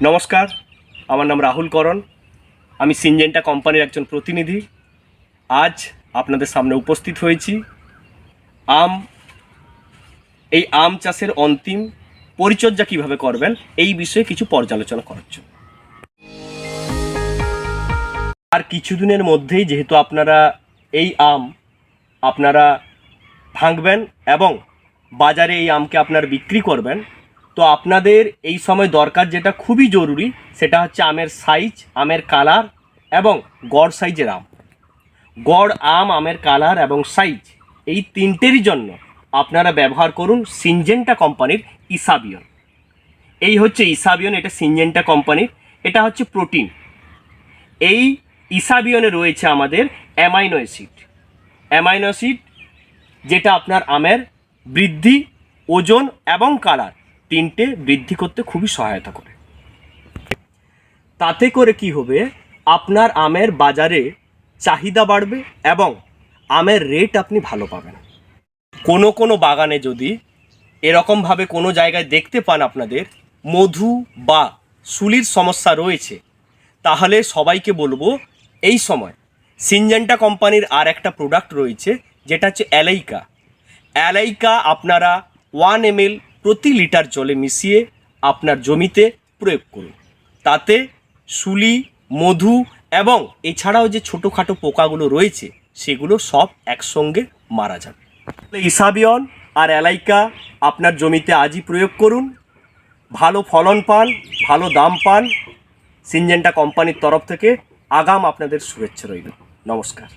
নমস্কার, আমার নাম রাহুল করণ। আমি সিনজেন্টা কোম্পানির একজন প্রতিনিধি। আজ আপনাদের সামনে উপস্থিত হয়েছি। আম, এই আম চাষের অন্তিম পরিচর্যা কীভাবে করবেন, এই বিষয়ে কিছু পর্যালোচনা করার জন্য। আর কিছুদিনের মধ্যেই যেহেতু আপনারা এই আম আপনারা ভাঙবেন এবং বাজারে এই আমকে আপনারা বিক্রি করবেন তো আপনাদের এই সময় দরকার যেটা খুবই জরুরি, সেটা হচ্ছে আমের সাইজ আমের কালার এবং গড় সাইজের আম। গড়, আম, আমের কালার এবং সাইজ এই তিনটেরই জন্য আপনারা ব্যবহার করুন সিনজেন্টা কোম্পানির ইসাবিয়ন এই হচ্ছে ইসাবিয়ন এটা সিনজেন্টা কোম্পানির এটা হচ্ছে প্রোটিন এই ইসাবিয়নে রয়েছে আমাদের অ্যামাইনো অ্যাসিড অ্যামাইনো অ্যাসিড যেটা আপনার আমের বৃদ্ধি, ওজন এবং কালার তিনটে বৃদ্ধি করতে খুবই সহায়তা করে। তাতে করে কি হবে? আপনার আমের বাজারে চাহিদা বাড়বে এবং আমের রেট আপনি ভালো পাবেন। কোনো কোনো বাগানে যদি এরকমভাবে কোনো জায়গায় দেখতে পান আপনাদের মধু বা সুলির সমস্যা রয়েছে, তাহলে সবাইকে বলব এই সময় সিনজেন্টা কোম্পানির আর একটা প্রোডাক্ট রয়েছে, যেটা হচ্ছে অ্যালাইকা। অ্যালাইকা আপনারা ওয়ান এম প্রতি লিটার জলে মিশিয়ে আপনার জমিতে প্রয়োগ করুন। তাতে শুলি মধু এবং এছাড়াও যে ছোটোখাটো পোকাগুলো রয়েছে, সেগুলো সব একসঙ্গে মারা যাবে। ইসাবিয়ন আর অ্যালাইকা আপনার জমিতে আজই প্রয়োগ করুন। ভালো ফলন পান, ভালো দাম পান। সিনজেন্টা কোম্পানির তরফ থেকে আগাম আপনাদের শুভেচ্ছা রইল। নমস্কার।